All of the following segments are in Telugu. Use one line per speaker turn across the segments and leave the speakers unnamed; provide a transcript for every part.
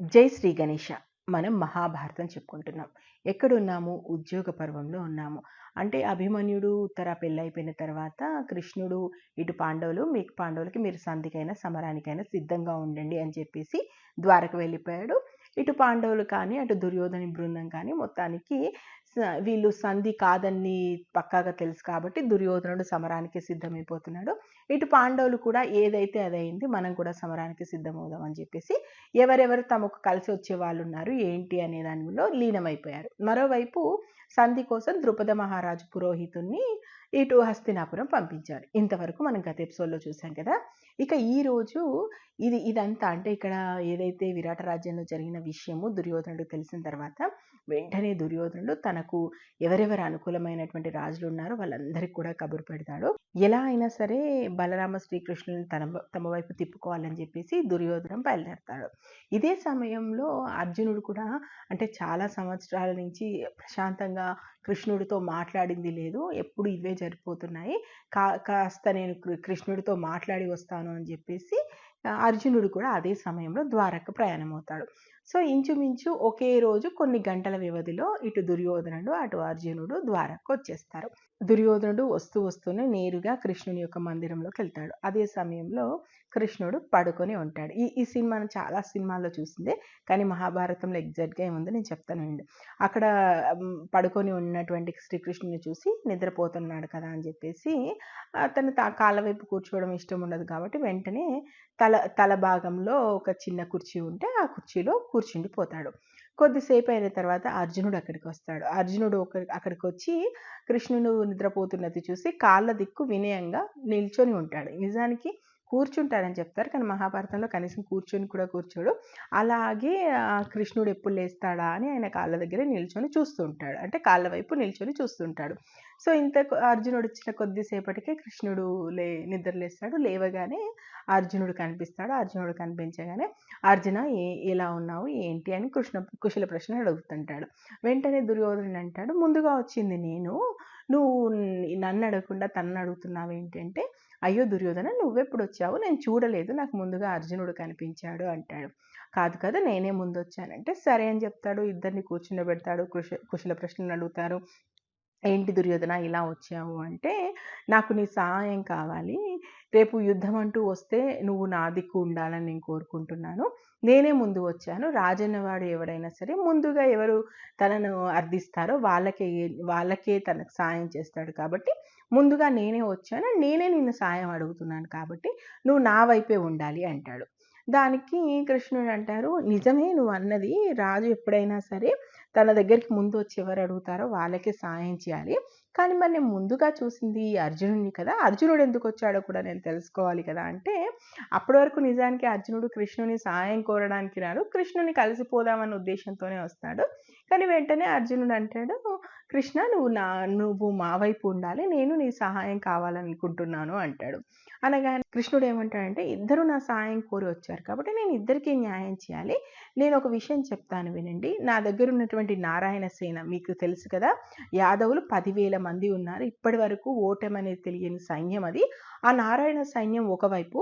జై శ్రీ గణేష మనం మహాభారతం చెప్పుకుంటున్నాం. ఎక్కడున్నాము? ఉద్యోగ పర్వంలో ఉన్నాము. అంటే అభిమన్యుడు ఉత్తర పెళ్ళైపోయిన తర్వాత కృష్ణుడు ఇటు పాండవులు మీకు పాండవులకి మీరు సంధికైనా సమరానికైనా సిద్ధంగా ఉండండి అని చెప్పేసి ద్వారకు వెళ్ళిపోయాడు. ఇటు పాండవులు కానీ అటు దుర్యోధని బృందం కానీ మొత్తానికి వీళ్ళు సంధి కాదని పక్కాగా తెలుసు కాబట్టి దుర్యోధనుడు సమరానికి సిద్ధమైపోతున్నాడు. ఇటు పాండవులు కూడా ఏదైతే అదైంది మనం కూడా సమరానికి సిద్ధమవుదాం అని చెప్పేసి ఎవరెవరు తమకు కలిసి వచ్చే వాళ్ళు ఉన్నారు ఏంటి అనే దానిలో లీనమైపోయారు. మరోవైపు సంధి కోసం ద్రుపద మహారాజు పురోహితుణ్ణి ఇటు హస్తినాపురం పంపించారు. ఇంతవరకు మనం గత ఎపిసోడ్లో చూసాం కదా! ఇక ఈ రోజు ఇది ఇదంతా అంటే ఇక్కడ ఏదైతే విరాట రాజ్యంలో జరిగిన విషయము దుర్యోధనుడు తెలిసిన తర్వాత వెంటనే దుర్యోధనుడు తనకు ఎవరెవరు అనుకూలమైనటువంటి రాజులు ఉన్నారో వాళ్ళందరికీ కూడా కబురు పెడతాడు. ఎలా అయినా సరే బలరామ శ్రీకృష్ణుని తన తమ వైపు తిప్పుకోవాలని చెప్పేసి దుర్యోధనం బయలుదేరతాడు. ఇదే సమయంలో అర్జునుడు కూడా అంటే చాలా సంవత్సరాల నుంచి ప్రశాంతంగా కృష్ణుడితో మాట్లాడింది లేదు. ఎప్పుడు ఇవే జరిపోతున్నాయి. కా కాస్త నేను కృష్ణుడితో మాట్లాడి వస్తాను అని చెప్పేసి అర్జునుడు కూడా అదే సమయంలో ద్వారక ప్రయాణమవుతాడు. సో ఇంచుమించు ఒకే రోజు కొన్ని గంటల వ్యవధిలో ఇటు దుర్యోధనుడు అటు అర్జునుడు ద్వారకు వచ్చేస్తారు. దుర్యోధనుడు వస్తూ వస్తూనే నేరుగా కృష్ణుని యొక్క మందిరంలోకి వెళ్తాడు. అదే సమయంలో కృష్ణుడు పడుకొని ఉంటాడు. ఈ ఈ సినిమాను చాలా సినిమాల్లో చూసిందే కానీ మహాభారతంలో ఎగ్జాక్ట్గా ఏముందో నేను చెప్తానండి. అక్కడ పడుకొని ఉన్నటువంటి శ్రీకృష్ణుని చూసి నిద్రపోతున్నాడు కదా అని చెప్పేసి అతను తా కాళ్ళ వైపు కూర్చోవడం ఇష్టం ఉండదు కాబట్టి వెంటనే తల తల భాగంలో ఒక చిన్న కుర్చీ ఉంటే ఆ కుర్చీలో కూర్చుండిపోతాడు. కొద్దిసేపు అయిన తర్వాత అర్జునుడు అక్కడికి వస్తాడు. అర్జునుడు ఒక అక్కడికి వచ్చి కృష్ణుడు నిద్రపోతున్నది చూసి కాళ్ళ దిక్కు వినయంగా నిల్చొని ఉంటాడు. నిజానికి కూర్చుంటాడని చెప్తారు. కానీ మహాభారతంలో కనీసం కూర్చొని కూడా కూర్చోడు. అలాగే కృష్ణుడు ఎప్పుడు లేస్తాడా అని ఆయన కాళ్ళ దగ్గర నిల్చొని చూస్తుంటాడు. అంటే కాళ్ళ వైపు నిల్చొని చూస్తుంటాడు. సో ఇంత అర్జునుడు వచ్చిన కొద్దిసేపటికే కృష్ణుడు లే నిద్రలేస్తాడు లేవగానే అర్జునుడు కనిపిస్తాడు. అర్జునుడు కనిపించగానే అర్జున ఏ ఎలా ఉన్నావు? ఏంటి? అని కృష్ణ కుశల ప్రశ్న అడుగుతుంటాడు. వెంటనే దుర్యోధనుడు అంటాడు ముందుగా వచ్చింది నేను. నువ్వు నన్ను అడగకుండా తనను అడుగుతున్నావు ఏంటంటే అయ్యో దుర్యోధన నువ్వెప్పుడు వచ్చావు నేను చూడలేదు. నాకు ముందుగా అర్జునుడు కనిపించాడు అంటాడు. కాదు కదా నేనే ముందు వచ్చానంటే సరే అని చెప్తాడు. ఇద్దరిని కూర్చుండబెడతాడు. కుశ కుశల ప్రశ్నలు అడుగుతారు. ఏంటి దుర్యోధన ఇలా వచ్చావు అంటే నాకు నీ సహాయం కావాలి. రేపు యుద్ధం అంటూ వస్తే నువ్వు నా దిక్కు ఉండాలని నేను కోరుకుంటున్నాను. నేనే ముందు వచ్చాను. రాజన్నవాడు ఎవడైనా సరే ముందుగా ఎవరు తనను అర్థిస్తారో వాళ్ళకే వాళ్ళకే తనకు సాయం చేస్తాడు కాబట్టి ముందుగా నేనే వచ్చాను. నేనే నిన్ను సాయం అడుగుతున్నాను కాబట్టి నువ్వు నా వైపే ఉండాలి అంటాడు. దానికి కృష్ణుడు అంటారు నిజమే నువ్వు అన్నది రాజు ఎప్పుడైనా సరే తన దగ్గరికి ముందు వచ్చి ఎవరు అడుగుతారో వాళ్ళకే సాయం చేయాలి. కానీ మరి నేను ముందుగా చూసింది అర్జునుడిని కదా అర్జునుడు ఎందుకు వచ్చాడో కూడా నేను తెలుసుకోవాలి కదా అంటే అప్పటి వరకు నిజానికి అర్జునుడు కృష్ణుని సాయం కోరడానికి రాడు. కృష్ణుని కలిసిపోదామన్న ఉద్దేశంతోనే వస్తాడు. కానీ వెంటనే అర్జునుడు అంటాడు కృష్ణ నువ్వు నా నువ్వు మా వైపు ఉండాలి. నేను నీ సహాయం కావాలనుకుంటున్నాను అంటాడు. అనగా కృష్ణుడు ఏమంటాడంటే ఇద్దరు నా సహాయం కోరి వచ్చారు కాబట్టి నేను ఇద్దరికీ న్యాయం చేయాలి. నేను ఒక విషయం చెప్తాను వినండి. నా దగ్గర ఉన్నటువంటి నారాయణ సేన మీకు తెలుసు కదా యాదవులు పదివేల మంది ఉన్నారు. ఇప్పటి వరకు ఓటమనేది తెలియని సైన్యం అది. ఆ నారాయణ సైన్యం ఒకవైపు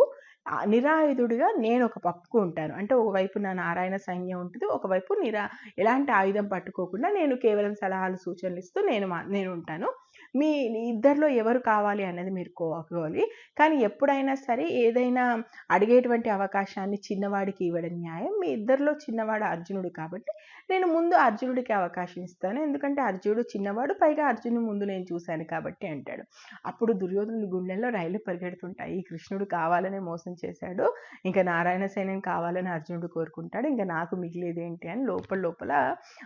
నిరాయుధుడిగా నేను ఒక పప్పుకు ఉంటాను. అంటే ఒకవైపు నా నారాయణ సైన్యం ఉంటుంది ఒకవైపు నిరా ఎలాంటి ఆయుధం పట్టుకోకుండా నేను కేవలం సలహాలు సూచనలు ఇస్తూ నేను మా నేను ఉంటాను. మీ ఇద్దరిలో ఎవరు కావాలి అన్నది మీరు కోవాలి కానీ ఎప్పుడైనా సరే ఏదైనా అడిగేటువంటి అవకాశాన్ని చిన్నవాడికి ఇవ్వడం న్యాయం. మీ ఇద్దరిలో చిన్నవాడు అర్జునుడు కాబట్టి నేను ముందు అర్జునుడికి అవకాశం ఇస్తాను. ఎందుకంటే అర్జునుడు చిన్నవాడు పైగా అర్జునుడు ముందు నేను చూశాను కాబట్టి అంటాడు. అప్పుడు దుర్యోధనుడి గుండెల్లో రైలు పరిగెడుతుంటాయి. ఈ కృష్ణుడు కావాలనే మోసం చేశాడు. ఇంకా నారాయణ సైన్యం కావాలని అర్జునుడు కోరుకుంటాడు. ఇంకా నాకు మిగిలేదేంటి అని లోపల లోపల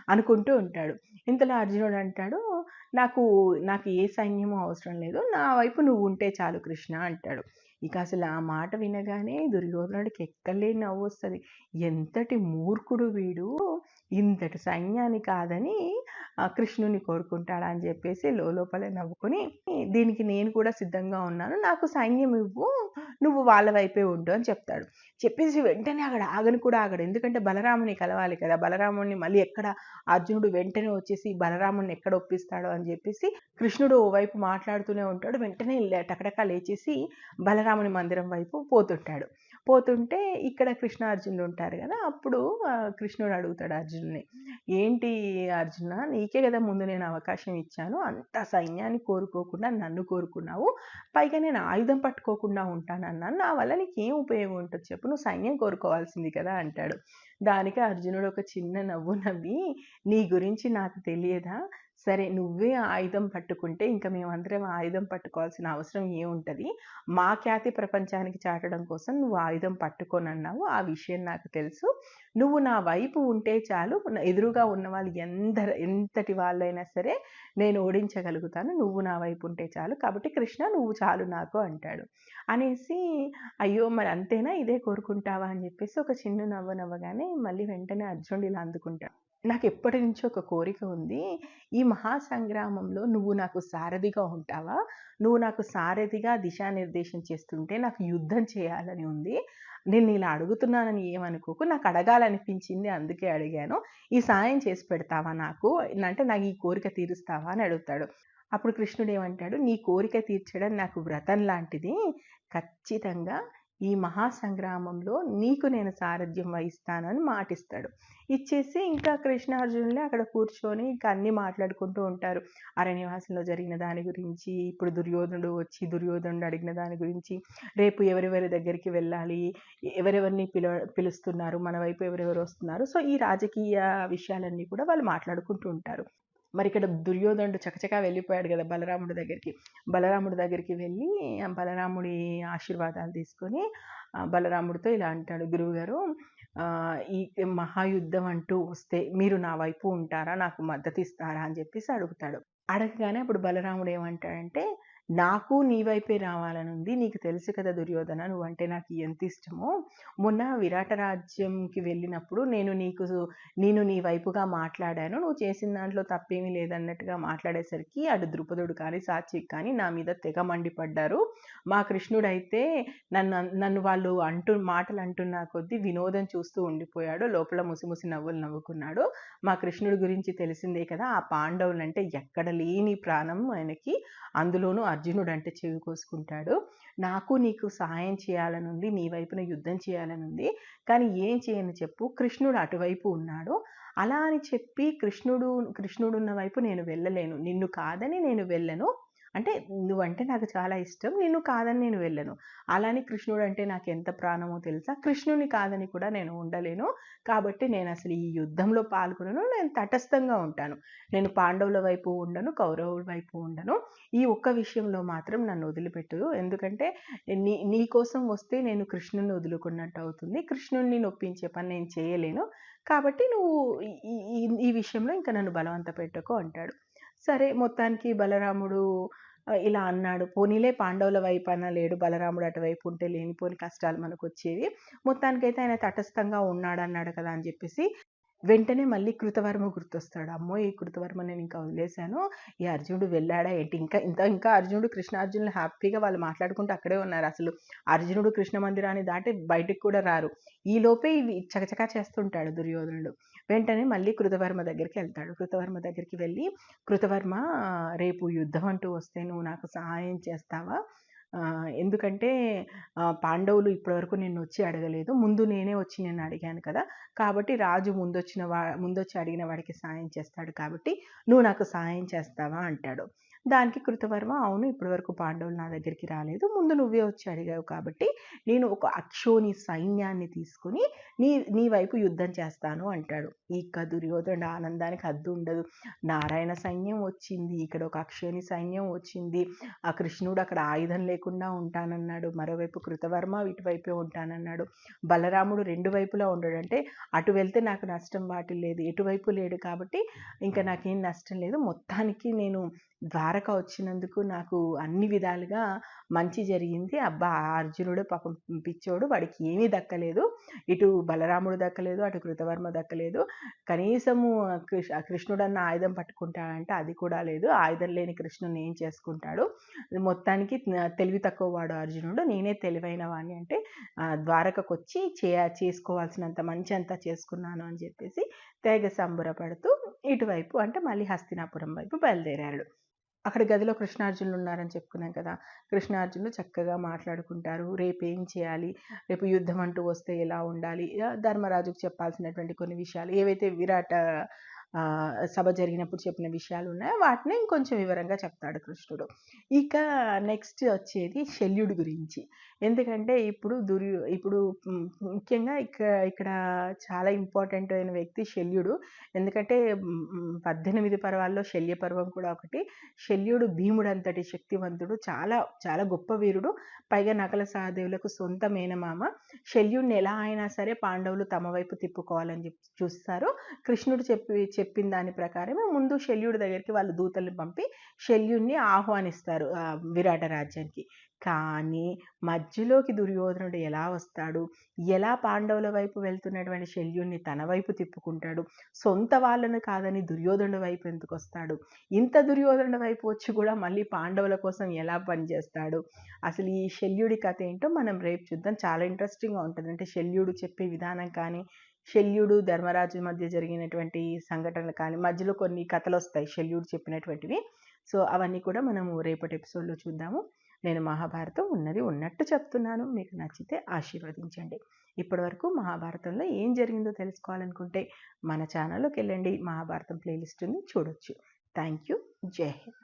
అనుకుంటూ ఉంటాడు. ఇంతలో అర్జునుడు అంటాడు నాకు నాకు ఏ సైన్యము అవసరం లేదు. నా వైపు నువ్వు ఉంటే చాలు కృష్ణ అంటాడు. ఇక అసలు ఆ మాట వినగానే దుర్యోధనుడికి ఎక్కలేని నవ్వు వస్తుంది. ఎంతటి మూర్ఖుడు వీడు. ఇంతటి సైన్యాన్ని కాదని కృష్ణుని కోరుకుంటాడా అని చెప్పేసి లోపలే నవ్వుకొని దీనికి నేను కూడా సిద్ధంగా ఉన్నాను నాకు సైన్యం ఇవ్వు నువ్వు వాళ్ళ వైపే ఉండు అని చెప్తాడు. చెప్పేసి వెంటనే అక్కడ ఆగని కూడా ఆగడు. ఎందుకంటే బలరాముని కలవాలి కదా. బలరాముని మళ్ళీ ఎక్కడ అర్జునుడు వెంటనే వచ్చేసి బలరాముని ఎక్కడ ఒప్పిస్తాడు అని చెప్పేసి కృష్ణుడు ఓవైపు మాట్లాడుతూనే ఉంటాడు. వెంటనే లే- టకటకా లేచేసి బలరాముని మందిరం వైపు పోతుంటాడు. పోతుంటే ఇక్కడ కృష్ణార్జునులు ఉంటారు కదా అప్పుడు కృష్ణుడు అడుగుతాడు అర్జునుని ఏంటి అర్జున నీకే కదా ముందు నేను అవకాశం ఇచ్చాను అంత సైన్యాన్ని కోరుకోకుండా నన్ను కోరుకున్నావు పైగా నేను ఆయుధం పట్టుకోకుండా ఉంటానన్నాను నా వల్ల నీకు ఏం ఉపయోగం ఉంటుంది చెప్పు నువ్వు సైన్యం కోరుకోవాల్సింది కదా అంటాడు. దానికి అర్జునుడు ఒక చిన్న నవ్వు నవ్వి నీ గురించి నాకు తెలియదా? సరే నువ్వే ఆయుధం పట్టుకుంటే ఇంకా మేమందరం ఆయుధం పట్టుకోవాల్సిన అవసరం ఏముంటుంది? మా ఖ్యాతి ప్రపంచానికి చాటడం కోసం నువ్వు ఆయుధం పట్టుకోనన్నావు. ఆ విషయం నాకు తెలుసు. నువ్వు నా వైపు ఉంటే చాలు ఎదురుగా ఉన్న వాళ్ళు ఎంత ఎంతటి వాళ్ళైనా సరే నేను ఓడించగలుగుతాను. నువ్వు నా వైపు ఉంటే చాలు. కాబట్టి కృష్ణ నువ్వు చాలు నాకు అంటాడు. అనేసి అయ్యో మరి అంతేనా? ఇదే కోరుకుంటావా? అని చెప్పేసి ఒక చిన్న నవ్వ నవ్వగానే మళ్ళీ వెంటనే అర్జునుడు ఇలా అందుకుంటాడు. నాకు ఎప్పటి నుంచో ఒక కోరిక ఉంది. ఈ మహాసంగ్రామంలో నువ్వు నాకు సారథిగా ఉంటావా? నువ్వు నాకు సారథిగా దిశానిర్దేశం చేస్తుంటే నాకు యుద్ధం చేయాలని ఉంది. నేను ఇలా అడుగుతున్నానని ఏమనుకోకు. నాకు అడగాలనిపించింది అందుకే అడిగాను. ఈ సాయం చేసి పెడతావా నాకు? అంటే నాకు ఈ కోరిక తీరుస్తావా అని అడుగుతాడు. అప్పుడు కృష్ణుడు ఏమంటాడు? నీ కోరిక తీర్చడం నాకు వ్రతం లాంటిది. ఖచ్చితంగా ఈ మహాసంగ్రామంలో నీకు నేను సారథ్యం వహిస్తానని మాటిస్తాడు. ఇచ్చేసి ఇంకా కృష్ణార్జునులే అక్కడ కూర్చొని ఇంకా అన్నీ మాట్లాడుకుంటూ ఉంటారు. అరణ్యవాసంలో జరిగిన దాని గురించి ఇప్పుడు దుర్యోధనుడు వచ్చి దుర్యోధనుడు అడిగిన దాని గురించి రేపు ఎవరెవరి దగ్గరికి వెళ్ళాలి ఎవరెవరిని పిల పిలుస్తున్నారు మన వైపు ఎవరెవరు వస్తున్నారు. సో ఈ రాజకీయ విషయాలన్నీ కూడా వాళ్ళు మాట్లాడుకుంటూ ఉంటారు. మరి ఇక్కడ దుర్యోధనుడు చకచకా వెళ్ళిపోయాడు కదా బలరాముడి దగ్గరికి. బలరాముడి దగ్గరికి వెళ్ళి బలరాముడి ఆశీర్వాదాలు తీసుకొని బలరాముడితో ఇలా అంటాడు గురువుగారు ఈ మహాయుద్ధం అంటూ వస్తే మీరు నా వైపు ఉంటారా? నాకు మద్దతు ఇస్తారా? అని చెప్పేసి అడుగుతాడు. అడగగానే అప్పుడు బలరాముడు ఏమంటాడంటే నాకు నీ వైపే రావాలని ఉంది నీకు తెలుసు కదా దుర్యోధన నువ్వంటే నాకు ఎంత ఇష్టమో. మొన్న విరాట రాజ్యంకి వెళ్ళినప్పుడు నేను నీకు నేను నీ వైపుగా మాట్లాడాను. నువ్వు చేసిన దాంట్లో తప్పేమీ లేదన్నట్టుగా మాట్లాడేసరికి అటు ద్రుపదుడు కానీ సాత్విక్ కానీ నా మీద తెగ మండిపడ్డారు. మా కృష్ణుడు అయితే నన్ను నన్ను వాళ్ళు అంటూ మాటలు అంటున్న కొద్దీ వినోదం చూస్తూ ఉండిపోయాడు. లోపల ముసిముసి నవ్వులు నవ్వుకున్నాడు. మా కృష్ణుడి గురించి తెలిసిందే కదా ఆ పాండవులంటే ఎక్కడ లేని ప్రాణం ఆయనకి. అందులోనూ అర్జునుడు అంటే చెవి కోసుకుంటాడు. నాకు నీకు సహాయం చేయాలనుంది నీ వైపున యుద్ధం చేయాలనుంది కానీ ఏం చేయను చెప్పు. కృష్ణుడు అటువైపు ఉన్నాడు. అలా అని చెప్పి కృష్ణుడు కృష్ణుడు ఉన్న వైపు నేను వెళ్ళలేను. నిన్ను కాదని నేను వెళ్ళను. అంటే నువ్వంటే నాకు చాలా ఇష్టం నిన్ను కాదని నేను వెళ్ళను. అలానే కృష్ణుడు అంటే నాకు ఎంత ప్రాణమో తెలుసా? కృష్ణుని కాదని కూడా నేను ఉండలేను. కాబట్టి నేను అసలు ఈ యుద్ధంలో పాల్గొనను నేను తటస్థంగా ఉంటాను. నేను పాండవుల వైపు ఉండను కౌరవుల వైపు ఉండను. ఈ ఒక్క విషయంలో మాత్రం నన్ను వదిలిపెట్టు. ఎందుకంటే నీ నీ కోసం వస్తే నేను కృష్ణుని వదులుకున్నట్టు అవుతుంది. కృష్ణుణ్ణి నొప్పించే పని నేను చేయలేను. కాబట్టి నువ్వు ఈ విషయంలో ఇంకా నన్ను బలవంత పెట్టకు అంటాడు. సరే మొత్తానికి బలరాముడు ఇలా అన్నాడు. పోనీలే పాండవుల వైపు లేడు. బలరాముడు అటువైపు ఉంటే లేనిపోని కష్టాలు మనకు వచ్చేవి. మొత్తానికైతే ఆయన తటస్థంగా ఉన్నాడు అన్నాడు కదా అని చెప్పేసి వెంటనే మళ్ళీ కృతవర్మ గుర్తొస్తాడు. అమ్మో ఈ కృతవర్మ నేను ఇంకా వదిలేశాను. ఈ అర్జునుడు వెళ్ళాడా ఏంటి? ఇంకా ఇంత ఇంకా అర్జునుడు కృష్ణార్జునులు హ్యాపీగా వాళ్ళు మాట్లాడుకుంటూ అక్కడే ఉన్నారు అసలు. అర్జునుడు కృష్ణ మందిరాన్ని దాటి బయటకు కూడా రారు. ఈ లోపే ఇవి చకచకా చేస్తుంటాడు దుర్యోధనుడు. వెంటనే మళ్ళీ కృతవర్మ దగ్గరికి వెళ్తాడు. కృతవర్మ దగ్గరికి వెళ్ళి కృతవర్మ రేపు యుద్ధం అంటూ వస్తే నువ్వు నాకు సహాయం చేస్తావా? ఎందుకంటే పాండవులు ఇప్పటివరకు నిన్ను వచ్చి అడగలేదు. ముందు నేనే వచ్చి నేను అడిగాను కదా. కాబట్టి రాజు ముందొచ్చిన వా ముందొచ్చి అడిగిన వాడికి సాయం చేస్తాడు కాబట్టి నువ్వు నాకు సాయం చేస్తావా? అంటాడు. దానికి కృతవర్మ అవును ఇప్పటివరకు పాండవులు నా దగ్గరికి రాలేదు. ముందు నువ్వే వచ్చి అడిగావు కాబట్టి నేను ఒక అక్షోని సైన్యాన్ని తీసుకుని నీ నీ వైపు యుద్ధం చేస్తాను అంటాడు. ఇక దుర్యోధనుడు ఆనందానికి హద్దు ఉండదు. నారాయణ సైన్యం వచ్చింది ఇక్కడ ఒక అక్షోని సైన్యం వచ్చింది. ఆ కృష్ణుడు అక్కడ ఆయుధం లేకుండా ఉంటానన్నాడు. మరోవైపు కృతవర్మ ఇటువైపే ఉంటానన్నాడు. బలరాముడు రెండు వైపులా ఉండడు అంటే అటు వెళ్తే నాకు నష్టం వాటి లేదు ఎటువైపు లేడు కాబట్టి ఇంకా నాకేం నష్టం లేదు. మొత్తానికి నేను ద్వారక వచ్చినందుకు నాకు అన్ని విధాలుగా మంచి జరిగింది. అబ్బా అర్జునుడు పాపం పిచ్చోడు వాడికి ఏమీ దక్కలేదు. ఇటు బలరాముడు దక్కలేదు అటు కృతవర్మ దక్కలేదు. కనీసము కృష్ణుడు అన్న ఆయుధం పట్టుకుంటాడంటే అది కూడా లేదు. ఆయుధం లేని కృష్ణుని ఏం చేసుకుంటాడు? మొత్తానికి తెలివి తక్కువ వాడు అర్జునుడు. నేనే తెలివైన వాడిని అంటే ద్వారకకు వచ్చి చే చేసుకోవాల్సినంత మంచి అంతా చేసుకున్నాను అని చెప్పేసి తెగ సంబురపడుతూ ఇటువైపు అంటే మళ్ళీ హస్తినాపురం వైపు బయలుదేరాడు. అక్కడ గదిలో కృష్ణార్జునులు ఉన్నారని చెప్పుకున్నాం కదా. కృష్ణార్జునులు చక్కగా మాట్లాడుకుంటారు. రేపు ఏం చేయాలి? రేపు యుద్ధం అంటూ వస్తే ఎలా ఉండాలి? ధర్మరాజుకు చెప్పాల్సినటువంటి కొన్ని విషయాలు. ఏవైతే విరాట సభ జరిగినప్పుడు చెప్పిన విషయాలు ఉన్నాయి? వాటిని ఇంకొంచెం వివరంగా చెప్తాడు కృష్ణుడు. ఇక నెక్స్ట్ వచ్చేది శల్యుడి గురించి. ఎందుకంటే ఇప్పుడు దుర్యు ఇప్పుడు ముఖ్యంగా ఇక్కడ ఇక్కడ చాలా ఇంపార్టెంట్ అయిన వ్యక్తి శల్యుడు. ఎందుకంటే పద్దెనిమిది పర్వాల్లో శల్య పర్వం కూడా ఒకటి. శల్యుడు భీముడు అంతటి శక్తివంతుడు. చాలా చాలా గొప్ప వీరుడు. పైగా నకల సహదేవులకు సొంత మేనమామ. శల్యుడిని ఎలా అయినా సరే పాండవులు తమ వైపు తిప్పుకోవాలని చెప్పి చూస్తారు. కృష్ణుడు చెప్పి చెప్పిన దాని ప్రకారమే ముందు శల్యుడి దగ్గరికి వాళ్ళు దూతల్ని పంపి శల్యుడిని ఆహ్వానిస్తారు విరాట రాజ్యానికి. కానీ మధ్యలోకి దుర్యోధనుడు ఎలా వస్తాడు? ఎలా పాండవుల వైపు వెళ్తున్నటువంటి శల్యుడిని తన వైపు తిప్పుకుంటాడు? సొంత వాళ్ళను కాదని దుర్యోధనుడు వైపు ఎందుకు వస్తాడు? ఇంత దుర్యోధనుడు వైపు వచ్చి కూడా మళ్ళీ పాండవుల కోసం ఎలా పనిచేస్తాడు? అసలు ఈ శల్యుడి కథ ఏంటో మనం రేపు చూద్దాం. చాలా ఇంట్రెస్టింగ్గా ఉంటుంది. అంటే శల్యుడు చెప్పే విధానం కానీ శల్యుడు ధర్మరాజు మధ్య జరిగినటువంటి సంఘటనలు కానీ మధ్యలో కొన్ని కథలు వస్తాయి శల్యుడు చెప్పినటువంటివి. సో అవన్నీ కూడా మనము రేపటి ఎపిసోడ్లో చూద్దాము. నేను మహాభారతం ఉన్నది ఉన్నట్టు చెప్తున్నాను. మీకు నచ్చితే ఆశీర్వదించండి. ఇప్పటివరకు మహాభారతంలో ఏం జరిగిందో తెలుసుకోవాలనుకుంటే మన ఛానల్లోకి వెళ్ళండి మహాభారతం ప్లేలిస్ట్ ఉంది చూడొచ్చు. థ్యాంక్ యూ జై హింద్.